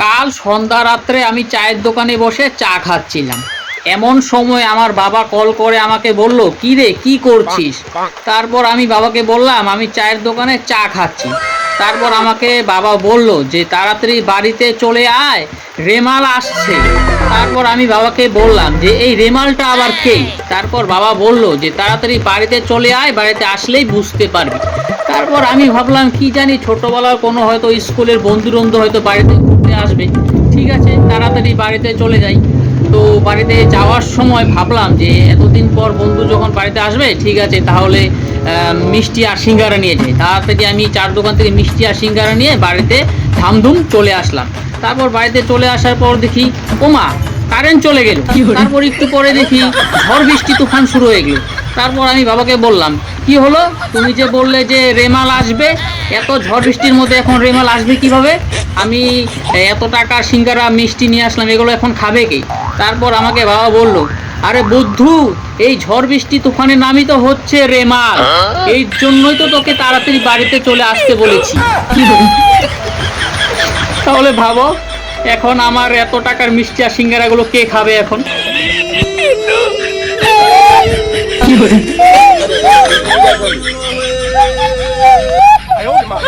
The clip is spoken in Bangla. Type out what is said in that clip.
কাল সন্ধ্যা রাত্রে আমি চায়ের দোকানে বসে চা খাচ্ছিলাম। এমন সময় আমার বাবা কল করে আমাকে বলল, কি রে, কি করছিস? তারপর আমি বাবাকে বললাম, আমি চায়ের দোকানে চা খাচ্ছি। তারপর আমাকে বাবা বলল যে, তাড়াতাড়ি বাড়িতে চলে আয়, রেমাল আসছে। তারপর আমি বাবাকে বললাম যে, এই রেমালটা আবার কে? তারপর বাবা বলল যে, তাড়াতাড়ি বাড়িতে চলে আয়, বাড়িতে আসলেই বুঝতে পারবি। তারপর আমি ভাবলাম কি জানি ছোটবেলার কোনো হয়তো স্কুলের বন্ধু বন্ধু হয়তো বাড়িতে ঘুরতে আসবে। ঠিক আছে তাড়াতাড়ি বাড়িতে চলে যাই। তো বাড়িতে যাওয়ার সময় ভাবলাম যে এতদিন পর বন্ধু যখন বাড়িতে আসবে ঠিক আছে তাহলে মিষ্টি আর সিঙ্গারা নিয়ে যাই। তাড়াতাড়ি আমি চার দোকান থেকে মিষ্টি আর সিঙ্গারা নিয়ে বাড়িতে ধামধুম চলে আসলাম। তারপর বাড়িতে চলে আসার পর দেখি ওমা কারেন্ট চলে গেল। তারপর একটু পরে দেখি ঝড় বৃষ্টি তুফান শুরু হয়ে গেল। তারপর আমি বাবাকে বললাম কি হলো? তুমি যে বললে যে রেমাল আসবে, এত ঝড় বৃষ্টির মধ্যে এখন রেমাল আসবে কীভাবে? আমি এত টাকা সিঙ্গারা, মিষ্টি নিয়ে আসলাম, এগুলো এখন খাবে কি? তারপর আমাকে বাবা বলল, আরে বুদ্ধু, এই ঝড় বৃষ্টি তুফানের নামই তো হচ্ছে রেমাল। এই জন্যই তো তোকে তাড়াতাড়ি বাড়িতে চলে আসতে বলেছি। তাহলে ভাবো, এখন আমার এত টাকার মিষ্টি আর সিঙ্গারাগুলো কে খাবে এখন? 哎呦，我的妈。